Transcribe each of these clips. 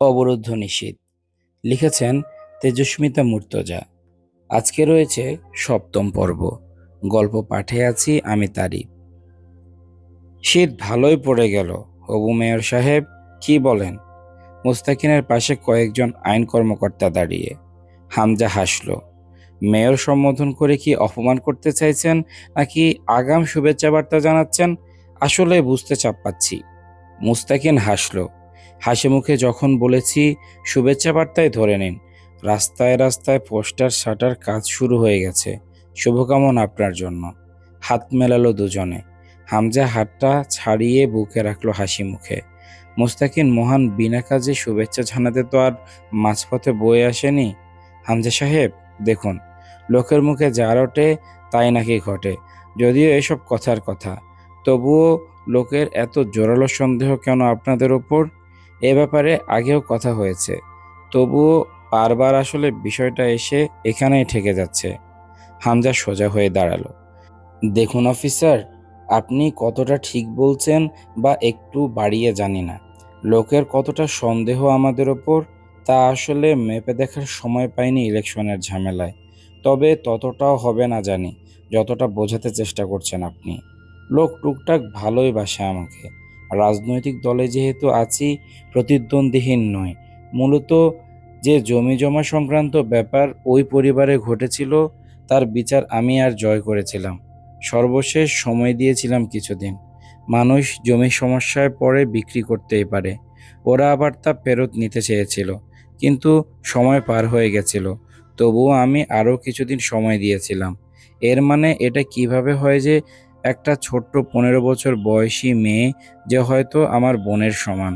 অবরুদ্ধ নিষিদ্ধ লিখেছেন তেজস্মিতা মুর্তজা। আজকে রয়েছে সপ্তম পর্ব। গল্প পাঠে আছি আমি তারি শীত ভালোই পড়ে গেল। হবু মেয়র সাহেব কি বলেন? মুস্তাকিনের পাশে কয়েকজন আইন কর্মকর্তা দাঁড়িয়ে। হামজা হাসল। মেয়র সম্বোধন করে কি অপমান করতে চাইছেন, নাকি আগাম শুভেচ্ছা বার্তা জানাচ্ছেন? আসলে বুঝতে চাপ পাচ্ছি। মুস্তাকিন হাসল। হাসি মুখে যখন বলেছি, শুভেচ্ছা বার্তায় ধরে নিন। রাস্তায় রাস্তায় পোস্টার, শাটার কাজ শুরু হয়ে গেছে। শুভকামনা আপনার জন্য। হাত মেলালো দুজনে। হামজা হাতটা ছাড়িয়ে বুকে রাখল হাসি মুখে। মুস্তাকিন মহান বিনা কাজে শুভেচ্ছা জানাতে তো আর মাঝপথে বয়ে আসেনি। হামজা সাহেব, দেখুন, লোকের মুখে যা ওঠে তাই নাকি ঘটে। যদিও এসব কথার কথা, তবুও লোকের এত জোরালো সন্দেহ কেন আপনাদের ওপর? এ ব্যাপারে আগেও কথা হয়েছে। তবুও বারবার আসলে বিষয়টা এসে এখানেই ঠেকে যাচ্ছে। হামজা সোজা হয়ে দাঁড়াল। দেখুন অফিসার, আপনি কতটা ঠিক বলছেন বা একটু বাড়িয়ে জানি না। লোকের কতটা সন্দেহ আমাদের ওপর, তা আসলে মেপে দেখার সময় পাইনি ইলেকশনের ঝামেলায়। তবে ততটাও হবে না জানি, যতটা বোঝাতে চেষ্টা করছেন আপনি। লোক টুকটাক ভালোই বাসে আমাকে। রাজনৈতিক দলে যেহেতু আছি, প্রতিদ্বন্দ্বীহীন নয়। মূলত যে জমি জমা সংক্রান্ত ব্যাপার ওই পরিবারে ঘটেছিল, তার বিচার আমি আর জয় করেছিলাম। সর্বশেষ সময় দিয়েছিলাম কিছুদিন। মানুষ জমি সমস্যায় পড়ে বিক্রি করতেই পারে। ওরা আবার তা ফেরত নিতে চেয়েছিল, কিন্তু সময় পার হয়ে গেছিল। তবুও আমি আরও কিছুদিন সময় দিয়েছিলাম। এর মানে এটা কীভাবে হয় যে একটা ছোট্ট পনেরো বছর বয়সী মেয়ে যে হয়তো আমার বোনের সমান।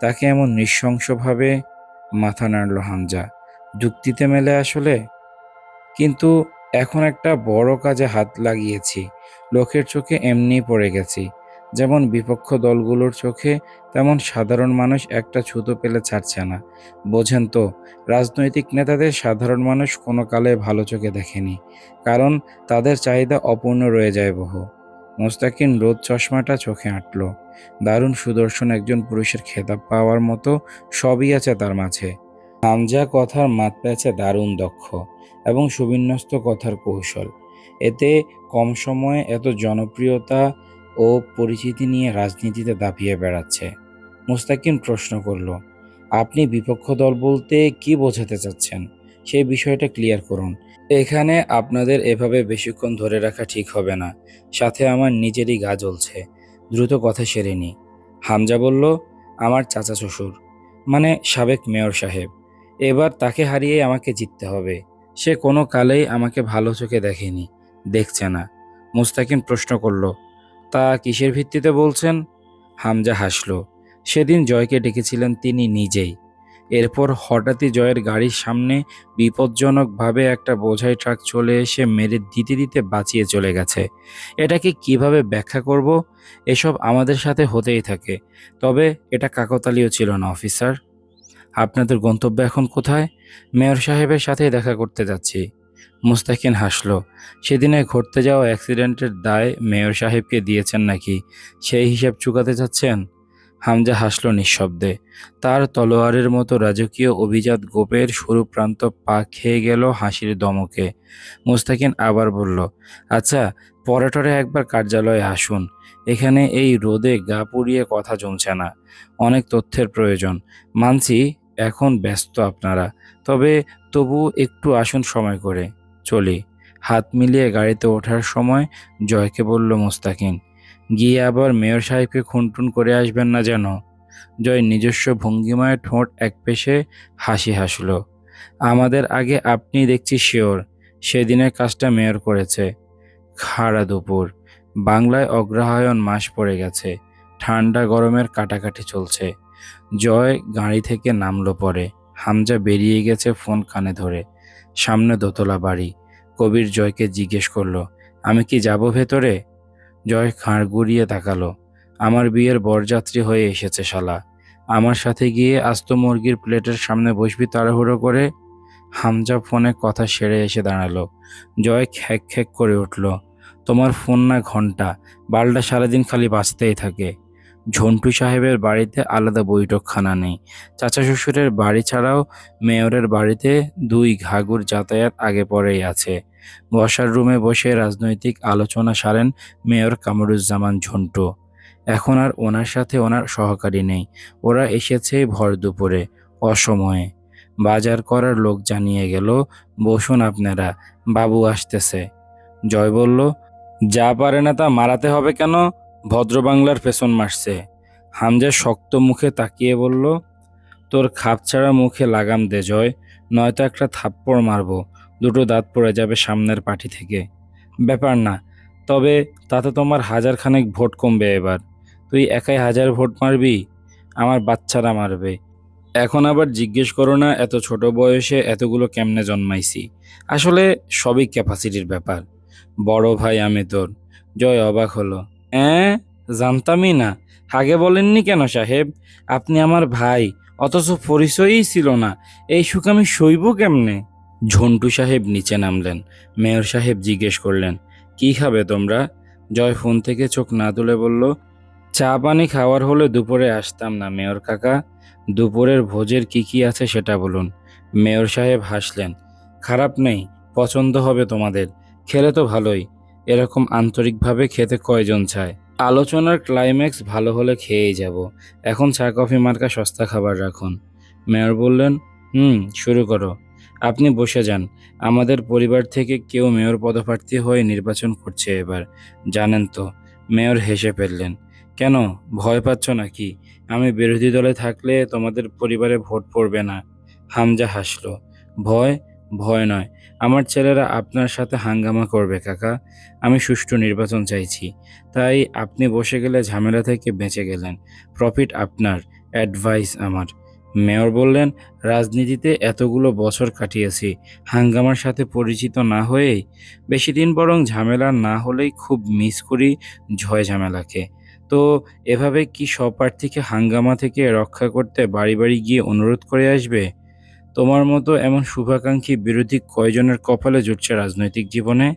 তাকে এমন নৃশংসভাবে মাথা নাড়ল হামজা। যুক্তিতে মেলে আসলে। কিন্তু এখন একটা বড় কাজে হাত লাগিয়েছি। লোকের চোখে এমনিই পড়ে গেছি। যেমন বিপক্ষ দলগুলোর চোখে তেমন সাধারণ মানুষ একটা ছুতো পেলে ছাড়ছে না। বোঝেন তো, রাজনৈতিক নেতাদের সাধারণ মানুষ কোনো কালে ভালো চোখে দেখেনি। কারণ তাদের চাহিদা অপূর্ণ রয়ে যায় বহু। মোস্তাকিন রোদ চশমাটা চোখে আঁটল। দারুণ সুদর্শন একজন পুরুষের খেতাব পাওয়ার মতো সবই আছে তার মাঝে। হামজা কথার মাত পেয়েছে দারুণ দক্ষ এবং সুবিন্যস্ত কথার কৌশল। এতে কম সময়ে এত জনপ্রিয়তা ও পরিচিতি নিয়ে রাজনীতিতে দাপিয়ে বেড়াচ্ছে। মুস্তাকিম প্রশ্ন করল, আপনি বিপক্ষ দল বলতে কি বোঝাতে চাচ্ছেন? সেই বিষয়টা ক্লিয়ার করুন। এখানে আপনাদের এভাবে বেশিক্ষণ ধরে রাখা ঠিক হবে না। সাথে আমার নিজেরই গা জ্বলছে। দ্রুত কথা সেরে নি। হামজা বলল, আমার চাচা শ্বশুর মানে সাবেক মেয়র সাহেব, এবার তাকে হারিয়ে আমাকে জিততে হবে। সে কোনো কালেই আমাকে ভালো চোখে দেখেনি, দেখছে না। মুস্তাকিম প্রশ্ন করল, তা কিসের ভিত্তিতে বলছেন? হামজা হাসল, সেদিন জয়কে ডেকেছিলেন তিনি নিজেই এরপর হঠাৎই জয়ের গাড়ির সামনে বিপজ্জনকভাবে একটা বোঝাই ট্রাক চলে এসে মেরে দিতে দিতে বাঁচিয়ে চলে গেছে। এটাকে কীভাবে ব্যাখ্যা করব? এসব আমাদের সাথে হতেই থাকে। তবে এটা কাকতালীয় ছিল না, অফিসার। আপনাদের গন্তব্য এখন কোথায়? মেয়র সাহেবের সাথে দেখা করতে যাচ্ছি। মুস্তাকিন হাসল, সেদিনে ঘটতে যাওয়া অ্যাক্সিডেন্টের দায় মেয়র সাহেবকে দিয়েছেন নাকি? সেই হিসাব চুকাতে যাচ্ছেন হামজা হাসল নিঃশব্দে। তার তলোয়ারের মতো রাজকীয় অভিজাত গোপের সরু প্রান্ত পা খেয়ে গেল হাসির দমকে। মুস্তাকিন আবার বলল আচ্ছা পরেটরে একবার কার্যালয়ে আসুন। এখানে এই রোদে গা পুড়িয়ে কথা জমছে না। অনেক তথ্যের প্রয়োজন। মানছি এখন ব্যস্ত আপনারা। তবে তবু একটু আসুন সময় করে। চলি। হাত মিলিয়ে গাড়িতে ওঠার সময় জয়কে বলল মুস্তাকিন গিয়ে আবার মেয়র সাহেবকে খুনটুন করে আসবেন না যেন। জয় নিজস্ব ভঙ্গিমায় ঠোঁট এক পেশে হাসি হাসল। আমাদের আগে আপনি দেখছি শিওর সেদিনের কাজটা মেয়র করেছে। খাড়া দুপুর, বাংলায় অগ্রহায়ণ মাস পড়ে গেছে, ঠান্ডা গরমের কাটাকাটি চলছে। জয় গাড়ি থেকে নামলো পরে, হামজা বেরিয়ে গেছে ফোন কানে ধরে, সামনে দোতলা বাড়ি। কবির জয়কে জিজ্ঞেস করল, আমি কি যাব ভেতরে? জয় খাঁড় গুড়িয়ে তাকালো। আমার বিয়ের বরযাত্রী হয়ে এসেছে শালা। আমার সাথে গিয়ে আস্ত মুরগির প্লেটের সামনে বসবি তাড়াহুড়ো করে? হামজা ফোনে কথা সেরে এসে দাঁড়াল। জয় খ্যাক খ্যাক করে উঠল। তোমার ফোন না ঘণ্টা, বালটা সারাদিন খালি বাঁচতেই থাকে। ঝন্টু সাহেবের বাড়িতে আলাদা বৈঠকখানা নেই। চাচা শ্বশুরের বাড়ি ছাড়াও মেয়রের বাড়িতে দুই ঘাগুর যাতায়াত আগে পরেই আছে। বসার রুমে বসে রাজনৈতিক আলোচনা সারেন মেয়র কামরুজ্জামান ঝন্টু। এখন আর ওনার সাথে ওনার সহকারী নেই। ওরা এসেছে ভর দুপুরে, অসময়ে। বাজার করার লোক জানিয়ে গেল, বসুন আপনারা, বাবু আসতেছে। জয় বলল, যা পারে না তা মারাতে হবে কেন? ভদ্র বাংলার পেছন মারছে। হামজা শক্ত মুখে তাকিয়ে বলল, তোর খাপছাড়া মুখে লাগাম দে জয়, নয়তো একটা থাপ্পড় মারবো। দুটো দাঁত পড়ে যাবে সামনের পাটি থেকে। ব্যাপার না, তবে তাতে তোমার হাজার খানেক ভোট কমবে এবার। তুই একাই হাজার ভোট মারবি? আমার বাচ্চারা মারবে। এখন আবার জিজ্ঞেস করো না, এত ছোট বয়সে এতগুলো কেমনে জন্মাইছি? আসলে সবই ক্যাপাসিটির ব্যাপার। বড় ভাই আমি তোর। জয় অবাক হলো। অ্যাঁ? জানতামই না। আগে বলেননি কেন সাহেব? আপনি আমার ভাই, অথচ পরিচয়ই ছিল না। এই সুখ আমি সইব কেমনে? ঝন্টু সাহেব নিচে নামলেন। মেয়র সাহেব জিজ্ঞেস করলেন, কি খাবে তোমরা? জয় ফোন থেকে চোখ না তুলে বলল, চা পানি খাওয়ার হলে দুপুরে আসতাম না মেয়র কাকা। দুপুরের ভোজের কি কি আছে সেটা বলুন। মেয়র সাহেব হাসলেন, খারাপ নেই, পছন্দ হবে তোমাদের। খেলে তো ভালোই। এরকম আন্তরিকভাবে খেতে কয়জন চায়? আলোচনার ক্লাইম্যাক্স ভালো হলে খেয়েই যাব। এখন চা, কফি, মার্কা, সস্তা খাবার রাখুন। মেয়র বললেন, হুম, শুরু করো। আপনি বসে যান। আমাদের পরিবার থেকে কেউ মেয়র পদপ্রার্থী হয়ে নির্বাচন করছে এবার। জানেন তো, মেয়র হেসে ফেললেন। কেন? ভয় পাচ্ছ নাকি? আমি বিরোধী দলে থাকলে তোমাদের পরিবারে ভোট পড়বে না। হামজা হাসল। ভয়? ভয় নয়। আমার ছেলেরা আপনার সাথে হাঙ্গামা করবে, কাকা। আমি সুষ্ঠু নির্বাচন চাইছি। তাই আপনি বসে গেলে ঝামেলা থেকে বেঁচে গেলেন। প্রফিট আপনার। অ্যাডভাইস আমার। মেয়র বললেন, রাজনীতিতে এতগুলো বছর কাটিয়েছি, হাঙ্গামার সাথে পরিচিত না হয়েই বেশি দিন বরং ঝামেলা না হলেই খুব মিস করি ঝয় ঝামেলাকে। তো এভাবে কি স্বপ্রার্থীকে হাঙ্গামা থেকে রক্ষা করতে বাড়ি বাড়ি গিয়ে অনুরোধ করে আসবে? তোমার মতো এমন শুভাকাঙ্ক্ষী বিরোধী কয়জনের কপালে জুটছে রাজনৈতিক জীবনে?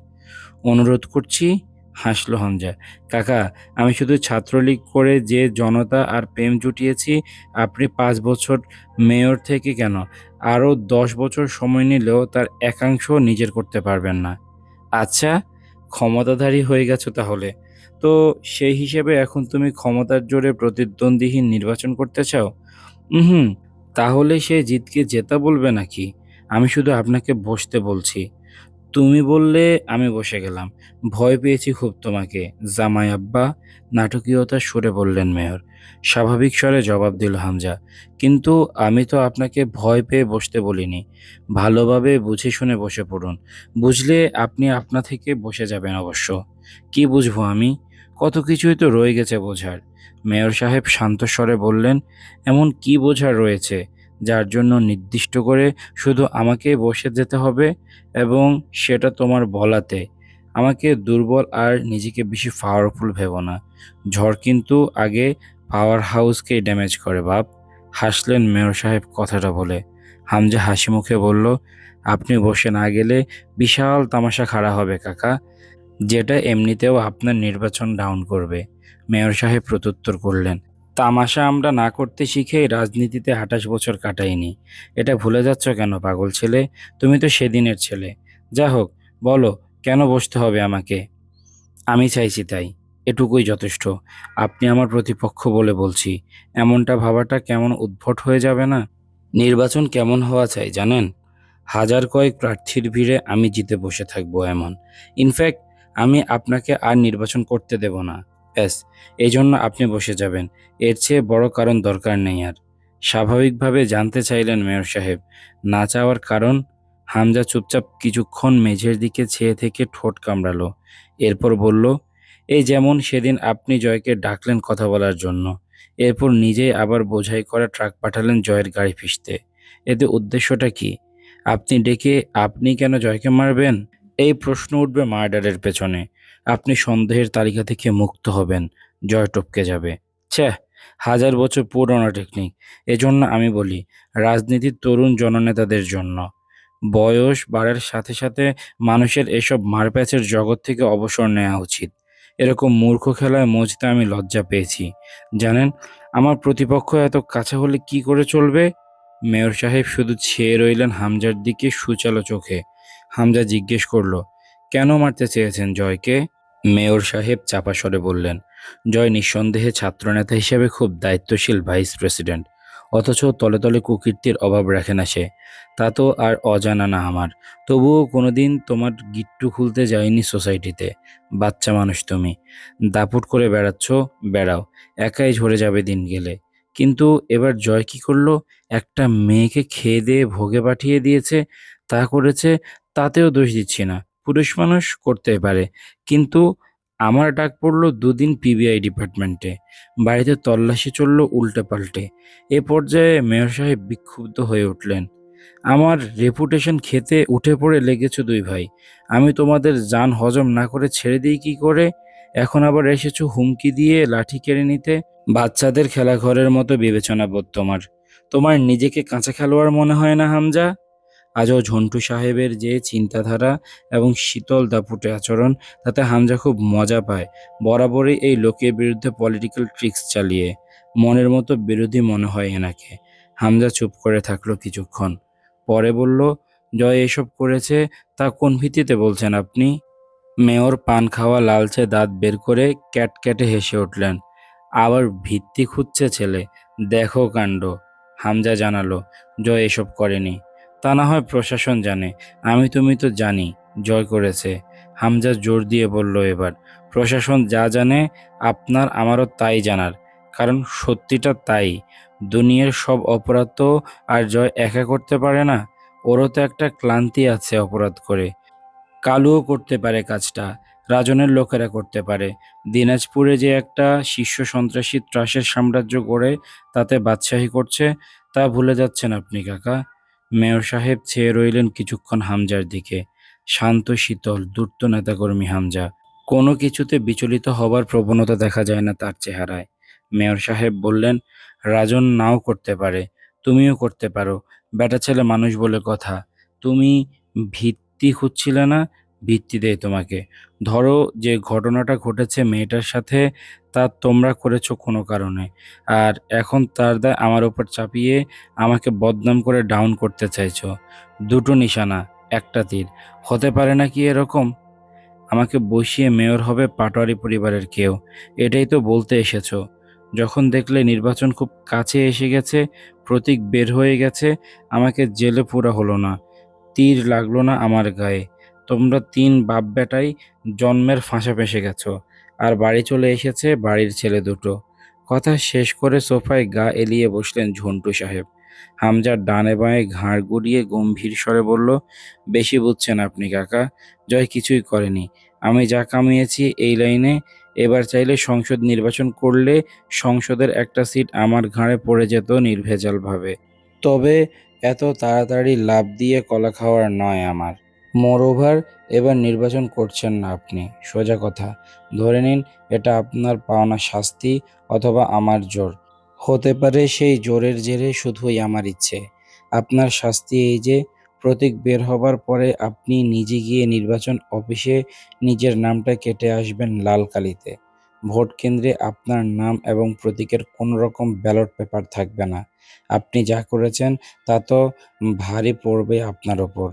অনুরোধ করছি হাসলো হামজা, কাকা, আমি শুধু ছাত্রলীগ করে যে জনতা আর প্রেম জুটিয়েছি, আপনি পাঁচ বছর মেয়র থেকে কেন? আরও দশ বছর সময় নিলেও তার একাংশ নিজের করতে পারবেন না। আচ্ছা ক্ষমতাধারী হয়ে গেছো তাহলে। তো সেই হিসেবে এখন তুমি ক্ষমতার জোরে প্রতিদ্বন্দ্বীহীন নির্বাচন করতে চাও? হুম তাহলে সে জিতকে জেতা বলবে নাকি? আমি শুধু আপনাকে বসতে বলছি। তুমি বললে আমি বসে গেলাম। ভয় পেয়েছি খুব তোমাকে। জামাই আব্বা নাটকীয়তার সুরে বললেন মেয়র। স্বাভাবিক স্বরে জবাব দিল হামজা। কিন্তু আমি তো আপনাকে ভয় পেয়ে বসতে বলিনি। ভালোভাবে বুঝে শুনে বসে পড়ুন। বুঝলে আপনি আপনা থেকে বসে যাবেন অবশ্য। কি বুঝব আমি? কত কিছুই তো রয়ে গেছে বোঝার। মেয়র সাহেব শান্ত স্বরে বললেন, এমন কি বোঝার রয়েছে? যার জন্য নির্দিষ্ট করে শুধু আমাকে বসে যেতে হবে এবং সেটা তোমার বলাতে। আমাকে দুর্বল আর নিজেকে বেশি পাওয়ারফুল ভেবো না। ঝড় কিন্তু আগে পাওয়ার হাউসকেই ড্যামেজ করে, বাপ। হাসলেন মেয়র সাহেব কথাটা বলে। হামজা হাসি মুখে বলল, আপনি বসে না গেলে বিশাল তামাশা খাড়া হবে কাকা। যেটা এমনিতেও আপনার নির্বাচন ডাউন করবে। মেয়র সাহেব প্রত্যুত্তর করলেন তামাশা আমরা না করতে শিখেই রাজনীতিতে আঠাশ বছর কাটাইনি। এটা ভুলে যাচ্ছ কেন, পাগল ছেলে? তুমি তো সেদিনের ছেলে। যা হোক, বলো, কেন বসতে হবে আমাকে? আমি চাইছি তাই। এটুকুই যথেষ্ট। আপনি আমার প্রতিপক্ষ বলে বলছি। এমনটা ভাবাটা কেমন উদ্ভট হয়ে যাবে না? নির্বাচন কেমন হওয়া চাই, জানেন? হাজার কয়েক প্রার্থীর ভিড়ে আমি জিতে বসে থাকব এমন। ইনফ্যাক্ট আমি আপনাকে আর নির্বাচন করতে দেব না। ব্যাস এই জন্য আপনি বসে যাবেন। এর চেয়ে বড় কারণ দরকার নেই আর। স্বাভাবিকভাবে জানতে চাইলেন মেয়র সাহেব, না চাওয়ার কারণ? হামজা চুপচাপ কিছুক্ষণ মেঝের দিকে চেয়ে থেকে ঠোঁট কামড়ালো। এরপর বলল, এই যেমন সেদিন আপনি জয়কে ডাকলেন কথা বলার জন্য। এরপর নিজেই আবার বোঝাই করা ট্রাক পাঠালেন জয়ের গাড়ি ফিসতে। এতে উদ্দেশ্যটা কি? আপনি ডেকে আপনি কেন জয়কে মারবেন? এই প্রশ্ন উঠবে মার্ডারের পেছনে। আপনি সন্দেহের তালিকা থেকে মুক্ত হবেন। জয় টপকে যাবে। ছ্যাঃ হাজার বছর পুরনো টেকনিক এজন্য আমি বলি, রাজনীতির তরুণ জননেতাদের জন্য। বয়স বাড়ার সাথে সাথে মানুষের এসব মারপ্যাচের জগৎ থেকে অবসর নেওয়া উচিত। এরকম মূর্খ খেলায় মজতে আমি লজ্জা পেয়েছি। জানেন, আমার প্রতিপক্ষ এত কাছে হলে কি করে চলবে? মেয়র সাহেব শুধু ছেয়ে রইলেন হামজার দিকে সুচালো চোখে। হামজা জিজ্ঞেস করল কেন মারতে চেয়েছেন জয়কে? মেয়র সাহেব চাপা স্বরে বললেন, জয় নিঃসন্দেহে ছাত্রনেতা হিসেবে খুব দায়িত্বশীল ভাইস প্রেসিডেন্ট। অথচ তলে তলে কুকীর্তির অভাব রাখে না সে। তা তো আর অজানা না আমার। তবুও কোনোদিন তোমার গিট্টু খুলতে যায়নি সোসাইটিতে। বাচ্চা মানুষ তুমি। দাপুট করে বেড়াচ্ছ, বেড়াও। একাই ঝরে যাবে দিন গেলে। কিন্তু এবার জয় কি করল? একটা মেয়েকে খেয়ে দিয়ে ভোগে পাঠিয়ে দিয়েছে, তা করেছে, তাতেও দোষ দিচ্ছি না। পুরুষ মানুষ করতে পারে। কিন্তু আমার ডাক পড়ল দুদিন পিবিআই ডিপার্টমেন্টে বাড়িতে তল্লাশি চলল উল্টে পাল্টে এ পর্যায়ে মেয়র সাহেব বিক্ষুব্ধ হয়ে উঠলেন। আমার রেপুটেশন খেতে উঠে পড়ে লেগেছো দুই ভাই। আমি তোমাদের যান হজম না করে ছেড়ে দিই কি করে? এখন আবার এসেছ হুমকি দিয়ে লাঠি কেড়ে নিতে? বাচ্চাদের খেলাঘরের মতো বিবেচনা বোধ তোমার তোমার নিজেকে কাঁচা খেলোয়াড় মনে হয় না হামজা? আজও ঝন্টু সাহেবের যে চিন্তাধারা এবং শীতল দাপুটে আচরণ, তাতে হামজা খুব মজা পায়। বরাবরই এই লোকের বিরুদ্ধে পলিটিক্যাল ট্রিক্স চালিয়ে। মনের মতো বিরোধী মনে হয় এনাকে। হামজা চুপ করে থাকল কিছুক্ষণ। পরে বলল, জয় এসব করেছে, তা কোন ভিত্তিতে বলছেন আপনি? মেয়র পান খাওয়া লালচে দাঁত বের করে ক্যাট ক্যাটে হেসে উঠলেন। আবার ভিত্তি খুঁজছে ছেলে, দেখো কাণ্ড। হামজা জানালো, জয় এসব করেনি। তা না হয় প্রশাসন জানে। আমি তুমি তো জানি, জয় করেছে। হামজা জোর দিয়ে বলল এবার, প্রশাসন যা জানে, আপনার আমারও তাই জানার। কারণ সত্যিটা তাই। দুনিয়ার সব অপরাধ তো আর জয় একা করতে পারে না। ওরও তো একটা ক্লান্তি আছে অপরাধ করে। কালুও করতে পারে কাজটা, রাজনের লোকেরা করতে পারে। দিনাজপুরে যে একটা শীর্ষ সন্ত্রাসী ত্রাসের সাম্রাজ্য গড়ে তাতে বাদশাহী করছে, তা ভুলে যাচ্ছেন আপনি, কাকা। মেয়র সাহেব চেয়ে রইলেন কিছুক্ষণ হামজার দিকে। শান্ত, শীতল, দূর্ত নেতাকর্মী হামজা। কোনো কিছুতে বিচলিত হবার প্রবণতা দেখা যায় না তার চেহারায়। মেয়র সাহেব বললেন, রাজন নাও করতে পারে, তুমিও করতে পারো। বেটা ছেলে মানুষ বলে কথা। তুমি ভিত্তি খুঁজছিলে না? ভিত্তি দেয় তোমাকে। ধরো যে ঘটনাটা ঘটেছে মেয়েটার সাথে, তা তোমরা করেছ কোনো কারণে। আর এখন তার দায় আমার ওপর চাপিয়ে আমাকে বদনাম করে ডাউন করতে চাইছো। দুটো নিশানা, একটা তীর। হতে পারে না কি এরকম? আমাকে বসিয়ে মেয়র হবে পাটোয়ারি পরিবারের কেউ। এটাই তো বলতে এসেছ। যখন দেখলে নির্বাচন খুব কাছে এসে গেছে, প্রতীক বের হয়ে গেছে, আমাকে জেলে পুরা হলো না। তীর লাগল না আমার গায়ে। তোমরা তিন বাপ বেটাই জন্মের ফাঁসা ফেসে গেছো, আর বাড়ি চলে এসেছে বাড়ির ছেলে দুটো। কথা শেষ করে সোফায় গা এলিয়ে বসলেন ঝন্টু সাহেব। হামজার ডানে বাঁয়ে ঘাড় গুড়িয়ে গম্ভীর স্বরে বলল, বেশি বুঝছেন আপনি কাকা, জয় কিছুই করেনি। আমি যা কামিয়েছি এই লাইনে, এবার চাইলে সংসদ নির্বাচন করলে সংসদের একটা সিট আমার ঘাড়ে পড়ে যেত নির্ভেজালভাবে। তবে এত তাড়াতাড়ি লাভ দিয়ে কলা খাওয়ার নয় আমার। মোরওভার এবার নির্বাচন করছেন না আপনি। সোজা কথা। ধরে নিন, এটা আপনার পাওনা শাস্তি অথবা আমার জোর। হতে পারে সেই জোরের জেরে শুধুই আমার ইচ্ছে। আপনার শাস্তি এই যে, প্রতীক বের হবার পরে আপনি নিজে গিয়ে নির্বাচন অফিসে নিজের নামটা কেটে আসবেন লাল কালিতে। ভোট কেন্দ্রে আপনার নাম এবং প্রতীকের কোনো রকম ব্যালট পেপার থাকবে না। আপনি যা করেছেন, তা তো ভারী পড়বে আপনার ওপর।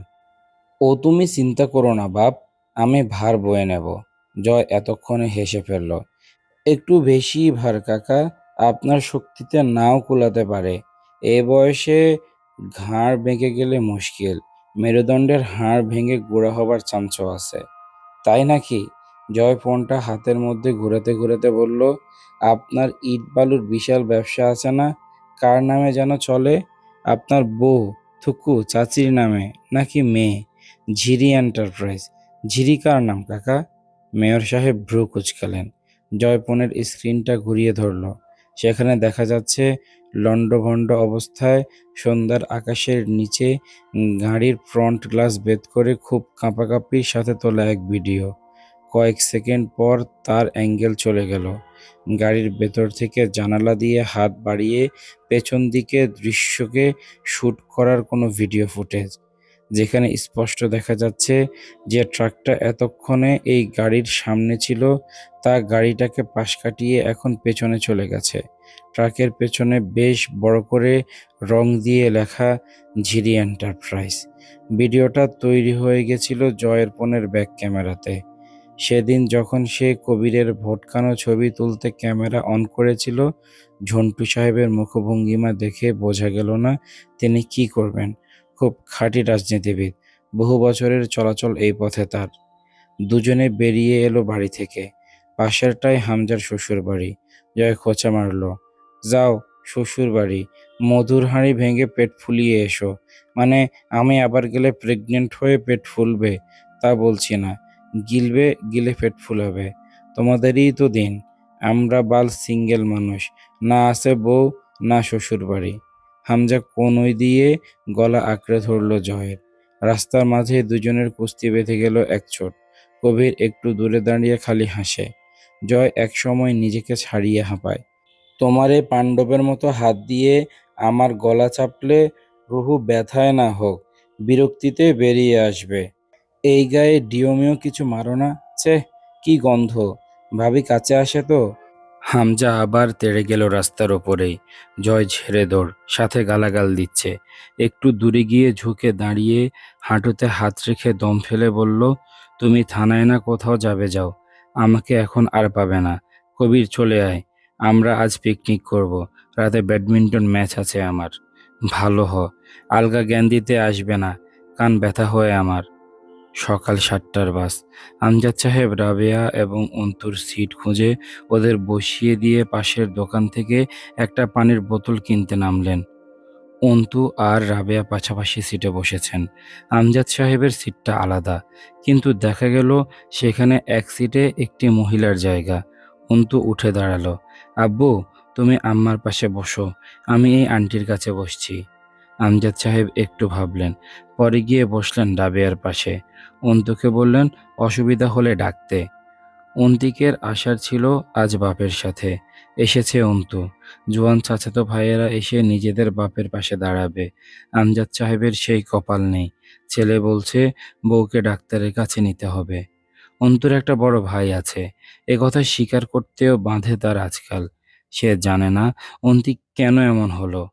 ও তুমি চিন্তা করো না, বাপ, আমি ভার বয়ে নেব। জয় এতক্ষণে হেসে ফেলল। একটু বেশি ভার, কাকা, আপনার শক্তিতে নাও কুলাতে পারে। এ বয়সে ঘাড় ভেঙে গেলে মুশকিল। মেরুদণ্ডের হাড় ভেঙে গুঁড়া হবার চান্স আছে। তাই নাকি? জয় ফোনটা হাতের মধ্যে ঘুরাতে ঘুরাতে বলল, আপনার ইট বালুর বিশাল ব্যবসা আছে না? কার নামে যেন চলে? আপনার বউ, থুকু, চাচির নামে, নাকি মেয়ে? ঝিরি এন্টারপ্রাইজ। ঝিরি কার নাম, কাকা? মেয়র সাহেব ভ্রু কুচকালেন। জয়পনের স্ক্রিনটা ঘুরিয়ে ধরল। সেখানে দেখা যাচ্ছে লণ্ডভণ্ড অবস্থায় সন্ধ্যার আকাশের নিচে গাড়ির ফ্রন্ট গ্লাস বেদ করে খুব কাঁপাকাঁপির সাথে তোলা এক ভিডিও। কয়েক সেকেন্ড পর তার অ্যাঙ্গেল চলে গেল। গাড়ির ভেতর থেকে জানালা দিয়ে হাত বাড়িয়ে পেছন দিকে দৃশ্যকে শ্যুট করার কোনো ভিডিও ফুটেজ। যেখানে স্পষ্ট দেখা যাচ্ছে যে ট্রাকটা এতক্ষণে এই গাড়ির সামনে ছিল, তা গাড়িটাকে পাশ কাটিয়ে এখন পেছনে চলে গেছে। ট্রাকের পেছনে বেশ বড় করে রং দিয়ে লেখা ঝিরি এন্টারপ্রাইজ। ভিডিওটা তৈরি হয়ে গেছিল জয়ের ফোনের ব্যাক ক্যামেরাতে। সেদিন যখন সে কবিরের ভোটকানো ছবি তুলতে ক্যামেরা অন করেছিল, ঝন্টু সাহেবের মুখভঙ্গিমা দেখে বোঝা গেল না তিনি কি করবেন। খুব খাঁটি রাজনীতিবিদ। বহু বছরের চলাচল এই পথে তার। দুজনে বেরিয়ে এলো বাড়ি থেকে। পাশেরটাই হামজার শ্বশুর বাড়ি। জয় খোঁচা মারল। যাও, শ্বশুর বাড়ি। মধুর হাঁড়ি ভেঙে পেট ফুলিয়ে এসো। মানে আমি আবার গেলে প্রেগনেন্ট হয়ে পেট ফুলবে, তা বলছি না। গিলবে, গিলে পেট ফুলাবে। তোমাদেরই তো দিন। আমরা বাল সিঙ্গেল মানুষ। না আছে বউ, না শ্বশুর বাড়ি। হামজা কনুই দিয়ে গলা আঁকড়ে ধরল জয়ের রাস্তার মাঝে দুজনের কুস্তি বেঁধে গেল এক চোট। কবির একটু দূরে দাঁড়িয়ে খালি হাসে। জয় একসময় নিজেকে ছাড়িয়ে হাঁপায়। তোমার এই পাণ্ডবের মতো হাত দিয়ে আমার গলা চাপলে রুহু ব্যথায় না হোক, বিরক্তিতে বেরিয়ে আসবে। এই গায়ে ডিওমিও কিছু মারো না চে কি গন্ধ। ভাবি কাছে আসে তো। হামজা আবার তেড়ে গেল রাস্তার ওপরেই জয় ঝেড়ে দৌড়, সাথে গালাগাল দিচ্ছে। একটু দূরে গিয়ে ঝুঁকে দাঁড়িয়ে হাঁটুতে হাত রেখে দম ফেলে বলল, তুমি থানায় না কোথাও যাবে যাও। আমাকে এখন আর পাবে না। কবির চলে আয়। আমরা আজ পিকনিক করব। রাতে ব্যাডমিন্টন ম্যাচ আছে আমার। ভালো হ। আলগা জ্ঞান দিতে আসবে না। কান ব্যথা হয় আমার। সকাল সাতটার বাস। আমজাদ সাহেব, রাবেয়া এবং অন্তুর সিট খুঁজে ওদের বসিয়ে দিয়ে পাশের দোকান থেকে একটা পানির বোতল কিনতে নামলেন। অন্তু আর রাবেয়া পাশাপাশি সিটে বসেছেন। আমজাদ সাহেবের সিটটা আলাদা, কিন্তু দেখা গেল সেখানে এক সিটে একটি মহিলার জায়গা। অন্তু উঠে দাঁড়াল, আব্বু, তুমি আম্মার পাশে বসো, আমি এই আন্টির কাছে বসছি। আমজাদ সাহেব একটু ভাবলেন পরে গিয়ে বসলেন রাবেয়ার পাশে। অন্তুকে বললেন, অসুবিধা হলে ডাকতে। অন্তিকের আশার ছিল আজ বাপের সাথে। এসেছে অন্তু। জোয়ান চাচাতো ভাইয়েরা এসে নিজেদের বাপের পাশে দাঁড়াবে। আমজাদ সাহেবের সেই কপাল নেই। ছেলে বলছে, বউকে ডাক্তারের কাছে নিতে হবে। অন্তুর একটা বড় ভাই আছে। কথা স্বীকার করতেও বাঁধে তার আজকাল। সে জানে না, অন্তিক কেন এমন হলো?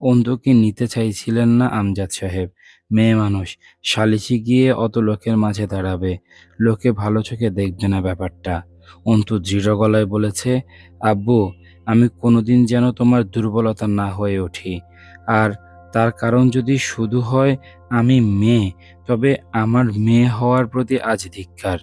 অন্তুকে নিতে চাইছিলেন না আমজাদ সাহেব? মেয়ে মানুষ, সালিশি গিয়ে অত লোকের মাঝে দাঁড়াবে। লোকে ভালো চোখে দেখবে না ব্যাপারটা। অন্তু দৃঢ় গলায় বলেছে, আব্বু, আমি কোনোদিন যেন তোমার দুর্বলতা না হয়ে উঠি। আর তার কারণ যদি শুধু হয়, আমি মেয়ে, তবে আমার মেয়ে হওয়ার প্রতি আজ ধিক্কার।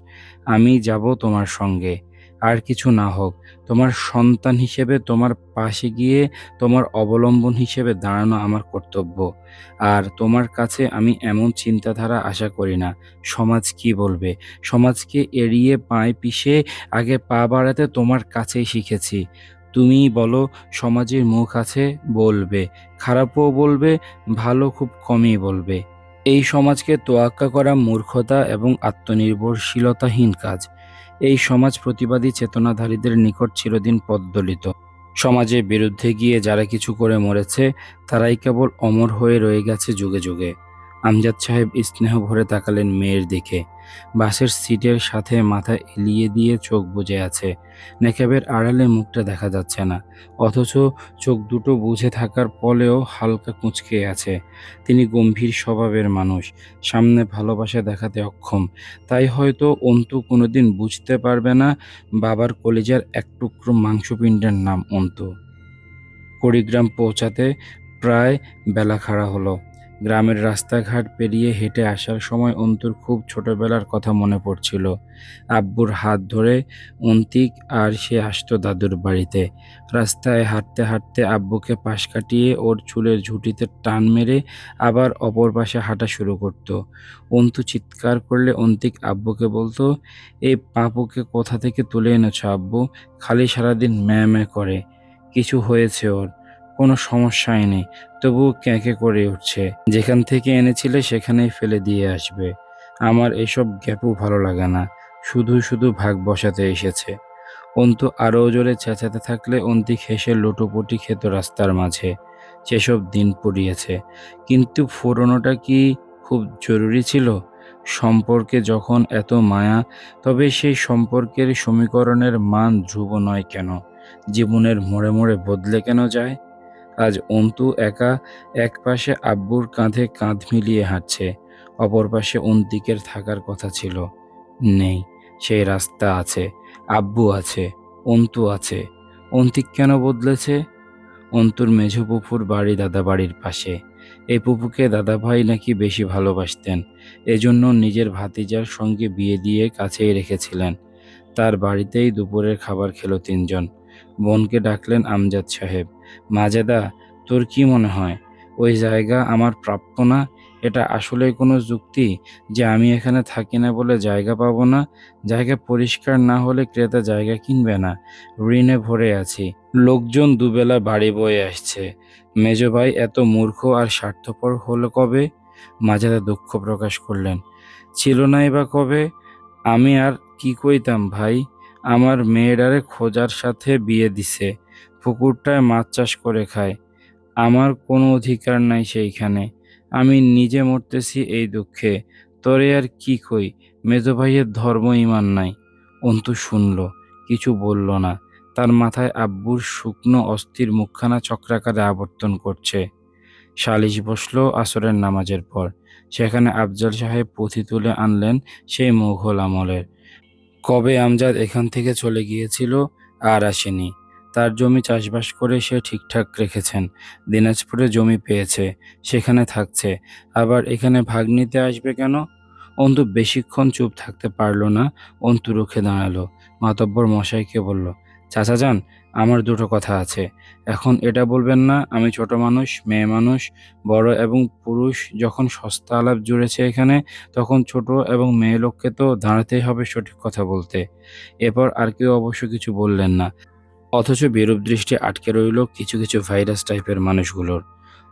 আমি যাব তোমার সঙ্গে। আর কিছু না হোক, তোমার সন্তান হিসেবে তোমার পাশে গিয়ে তোমার অবলম্বন হিসেবে দাঁড়ানো আমার কর্তব্য। আর তোমার কাছে আমি এমন চিন্তাধারা আশা করি না। সমাজ কি বলবে? সমাজকে এড়িয়ে পায়ে পিষে আগে পা বাড়াতে তোমার কাছেই শিখেছি। তুমি বলো, সমাজের মুখ আছে বলবে, খারাপও বলবে, ভালো খুব কমই বলবে। এই সমাজকে তোয়াক্কা করা মূর্খতা এবং আত্মনির্ভরশীলতাহীন কাজ। এই সমাজ প্রতিবাদী চেতনাধারীদের নিকট চিরদিন পদ্দলিত। সমাজের বিরুদ্ধে গিয়ে যারা কিছু করে মরেছে, তারাই কেবল অমর হয়ে রয়ে গেছে যুগে যুগে। আমজাদ সাহেব স্নেহ ভরে তাকালেন মেয়ের দিকে। বাসের সিটের সাথে মাথা এলিয়ে দিয়ে চোখ বুজে আছে। নেকাবের আড়ালে মুখটা দেখা যাচ্ছে না, অথচ চোখ দুটো বুঝে থাকার ফলেও হালকা কুঁচকে আছে। তিনি গম্ভীর স্বভাবের মানুষ, সামনে ভালোবাসা দেখাতে অক্ষম। তাই হয়তো অন্তু কোনোদিন বুঝতে পারবে না বাবার কলেজের এক টুকরো মাংসপিণ্ডের নাম অন্তু। কুড়িগ্রাম পৌঁছাতে প্রায় বেলা খাড়া হলো। গ্রামের রাস্তাঘাট পেরিয়ে হেঁটে আসার সময় অন্তুর খুব ছোটবেলার কথা মনে পড়ছিল। আব্বুর হাত ধরে অন্তিক আর সে আসতো দাদুর বাড়িতে। রাস্তায় হাঁটতে হাঁটতে আব্বুকে পাশ কাটিয়ে ওর চুলের ঝুঁটিতে টান মেরে আবার অপর পাশে হাঁটা শুরু করতো। অন্তু চিৎকার করলে অন্তিক আব্বুকে বলতো, এই পাপুকে কোথা থেকে তুলে এনেছ আব্বু? খালি সারাদিন ম্যাঁ ম্যাঁ করে। কিছু হয়েছে ওর। কোনো সমস্যাই নেই। তবুও ক্যাঁকে করে উঠছে। যেখান থেকে এনেছিলে সেখানেই ফেলে দিয়ে আসবে। আমার এসব গ্যাপও ভালো লাগে না। শুধু শুধু ভাগ বসাতে এসেছে। অন্তু আরও জোরে চেঁচাতে থাকলে অন্তিক হেসে লুটোপুটি খেত রাস্তার মাঝে। সেসব দিন পড়িয়েছে। কিন্তু ফোরনোটা কি খুব জরুরি ছিল? সম্পর্কে যখন এত মায়া, তবে সেই সম্পর্কের সমীকরণের মান ধ্রুব নয় কেন? জীবনের মোড়ে মোড়ে বদলে কেন যায়? আজ অন্তু একা এক পাশে আব্বুর কাঁধে কাঁধ মিলিয়ে হাঁটছে, অপর পাশে অন্তিকের থাকার কথা ছিল। নেই, সেই রাস্তা আছে, আব্বু আছে, অন্তু আছে। অন্তিক কেন বদলেছে? অন্তুর মেঝো পুপুর বাড়ি দাদা বাড়ির পাশে। এই পুপুকে দাদাভাই নাকি বেশি ভালোবাসতেন, এজন্য নিজের ভাতিজার সঙ্গে বিয়ে দিয়ে কাছেই রেখেছিলেন। তার বাড়িতেই দুপুরের খাবার খেলো তিনজন। বোনকে ডাকলেন আমজাদ সাহেব। মাজেদা, তোর কি মনে হয়? ওই জায়গা আমার প্রাপ্য না। এটা আসলে কোনো যুক্তি যে আমি এখানে থাকি না বলে জায়গা পাবো না? জায়গা পরিষ্কার না হলে ক্রেতা জায়গা কিনবে না। ঋণে ভরে আছি। লোকজন দুবেলা বাড়ি বয়ে আসছে। মেজ ভাই এত মূর্খ আর স্বার্থপর হলো কবে? মাজেদা দুঃখ প্রকাশ করলেন। ছিল নাই বা কবে? আমি আর কি কইতাম ভাই? আমার মেয়েরারে খোঁজার সাথে বিয়ে দিছে। পুকুরটায় মাছ চাষ করে খায়। আমার কোনো অধিকার নাই সেইখানে। আমি নিজে মরতেছি এই দুঃখে। তোরে আর কি কই? মেজো ভাইয়ের ধর্ম ইমান নাই। অন্তু শুনল, কিছু বলল না। তার মাথায় আব্বুর শুকনো অস্থির মুখখানা চক্রাকারে আবর্তন করছে। সালিশ বসল আসরের নামাজের পর। সেখানে আফজাল সাহেব পুঁথি তুলে আনলেন সেই মুঘল আমলের। কবে আমজাদ এখান থেকে চলে গিয়েছিল আর আসেনি। তার জমি চাষবাস করে সে ঠিকঠাক রেখেছেন। দিনাজপুরে জমি পেয়েছে, সেখানে থাকছে। আবার এখানে ভাগ নিতে আসবে কেন? অন্তু বেশিক্ষণ চুপ থাকতে পারল না। অন্তু রুখে দাঁড়াল। মাতব্বর মশাইকে বলল, চাচা যান, আমার দুটো কথা আছে। এখন এটা বলবেন না, আমি ছোট মানুষ, মেয়ে মানুষ, বড় এবং পুরুষ, যখন সস্তা আলাপ জুড়েছে এখানে, তখন ছোট এবং মেয়ে লোককে তো দাঁড়াতেই হবে সঠিক কথা বলতে। এরপর আর কেউ অবশ্য কিছু বললেন না। অথচ বিরূপ দৃষ্টি আটকে রইল কিছু কিছু ভাইরাস টাইপের মানুষগুলোর।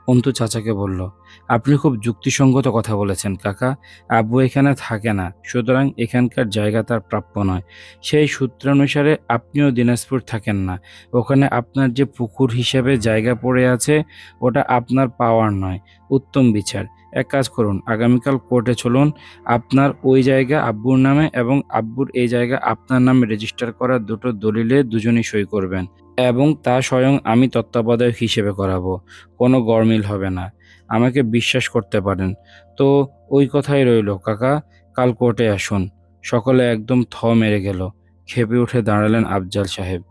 অন্তু চাচাকে বলল, আপনি খুব যুক্তিসঙ্গত কথা বলেছেন, কাকা। আব্বু এখানে থাকে না, সুতরাং এখানকার জায়গা তার প্রাপ্য নয়। সেই সূত্রানুসারে আপনিও দিনাজপুর থাকেন না। ওখানে আপনার যে পুকুর হিসেবে জায়গা পড়ে আছে, ওটা আপনার পাওয়ার নয়। উত্তম বিচার। এক কাজ করুন, আগামীকাল কোর্টে চলুন। আপনার ওই জায়গা আব্বুর নামে এবং আব্বুর এই জায়গা আপনার নামে রেজিস্টার করা দুটো দলিলে দুজনই সই করবেন এবং তা স্বয়ং আমি তত্ত্বাবধায়ক হিসেবে করাবো, কোনো গরমিল হবে না। আমাকে বিশ্বাস করতে পারেন। তো ওই কথাই রইল, কাকা, কাল কোর্টে আসুন। সকলে একদম থ মেরে গেল। খেপে উঠে দাঁড়ালেন আফজাল সাহেব।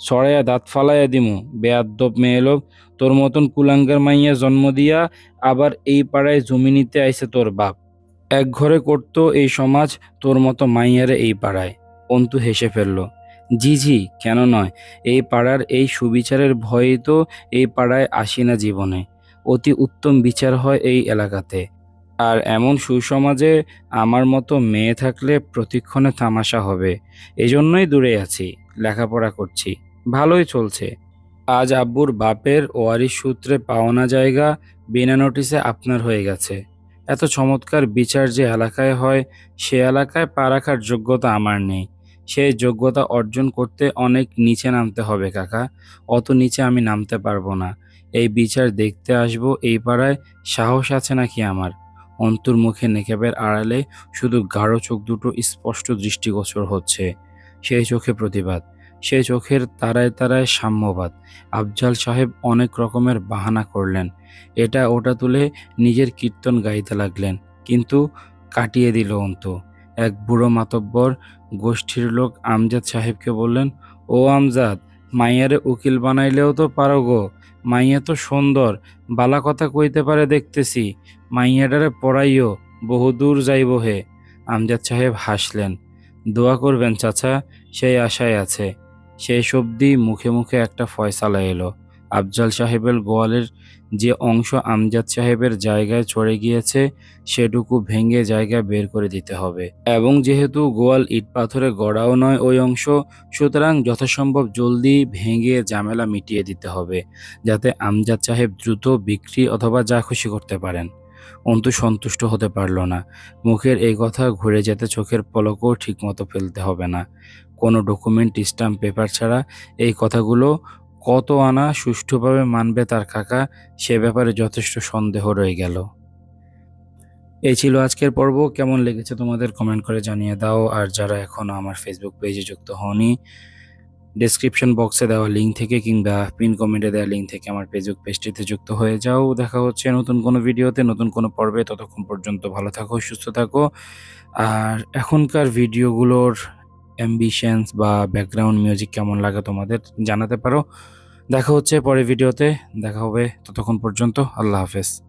সরাইয়া দাঁত ফালাইয়া দিমু। বেয়াদ্দব মেয়ে লোক, তোর মতন কুলাঙ্গার মাইয়া জন্ম দিয়া আবার এই পাড়ায় জমি নিতে আইছে তোর বাপ। এক ঘরে করতো এই সমাজ, তোর মতো মাইয়ারে এই পাড়ায়। অন্তু হেসে ফেলল, জি জি, কেন নয়, এই পাড়ার এই সুবিচারের ভয়েই তো এই পাড়ায় আসি না জীবনে। অতি উত্তম বিচার হয় এই এলাকাতে। আর এমন সুসমাজে আমার মতো মেয়ে থাকলে প্রতিক্ষণে তামাশা হবে, এজন্যই দূরে আছি। লেখাপড়া করছি। ভালোই চলছে। আজ আব্বুর বাপের ওয়ারিশ সূত্রে পাওনা জায়গা বিনা নোটিসে আপনার হয়ে গেছে। এত চমৎকার বিচার যে এলাকায় হয়, সে এলাকায় পা রাখার যোগ্যতা আমার নেই। সেই যোগ্যতা অর্জন করতে অনেক নিচে নামতে হবে, কাকা। অত নিচে আমি নামতে পারব না। এই বিচার দেখতে আসব, এই পাড়ায় সাহস আছে নাকি আমার? অন্তর মুখে নেকেবের আড়ালে শুধু গাঢ় চোখ দুটো স্পষ্ট দৃষ্টিগোচর হচ্ছে। সেই চোখে প্রতিবাদ, সেই চোখের তারায় তারায় সাম্যবাদ। আফজাল সাহেব অনেক রকমের বাহানা করলেন। এটা ওটা তুলে নিজের কীর্তন গাইতে লাগলেন, কিন্তু কাটিয়ে দিল অন্ত। এক বুড়ো মাতব্বর গোষ্ঠীর লোক আমজাদ সাহেবকে বললেন, ও আমজাদ, মাইয়ারে উকিল বানাইলেও তো পারো গো। মাইয়া তো সুন্দর, বালা কথা কইতে পারে দেখতেছি। মাইয়াডারে পড়াইও, বহুদূর যাইব হে। আমজাদ সাহেব হাসলেন। দোয়া করবেন চাচা, সেই আশায় আছে। সেই সবদি মুখে মুখে একটা ফয়সালা এলো। আফজাল সাহেবের গোয়ালের যে অংশ আমজাদ সাহেবের জায়গায় চড়ে গিয়েছে, সেটুকু ভেঙে জায়গা বের করে দিতে হবে। এবং যেহেতু গোয়াল ইট পাথরে গড়াও নয় ওই অংশ, সুতরাং যথাসম্ভব জলদি ভেঙে ঝামেলা মিটিয়ে দিতে হবে, যাতে আমজাদ সাহেব দ্রুত বিক্রি অথবা যা খুশি করতে পারেন। অন্তু সন্তুষ্ট হতে পারল না। মুখের এই কথা ঘুরে যেতে চোখের পলকও ঠিকমতো ফেলতে হবে না। কোনো ডকুমেন্ট স্টাম্প পেপার ছাড়া এই কথাগুলো কত আনা সুষ্ঠুভাবে মানবে তার কাকা, সে ব্যাপারে যথেষ্ট সন্দেহ রয়ে গেল। এই ছিল আজকের পর্ব। কেমন লেগেছে তোমাদের কমেন্ট করে জানিয়ে দাও। আর যারা এখনও আমার ফেসবুক পেজে যুক্ত হওনি ডেসক্রিপশন বক্সে দেওয়া লিঙ্ক থেকে কিংবা পিন কমেন্টে দেওয়া লিঙ্ক থেকে আমার ফেসবুক পেজটিতে যুক্ত হয়ে যাও। দেখা হচ্ছে নতুন কোনো ভিডিওতে নতুন কোনো পর্বে। ততক্ষণ পর্যন্ত ভালো থাকো, সুস্থ থাকো। আর এখনকার ভিডিওগুলোর অ্যাম্বিশনস বা ব্যাকগ্রাউন্ড মিউজিক কেমন লাগে তোমাদের জানাতে পারো। দেখা হচ্ছে পরের ভিডিওতে দেখা হবে ততক্ষণ পর্যন্ত। আল্লাহ হাফেজ।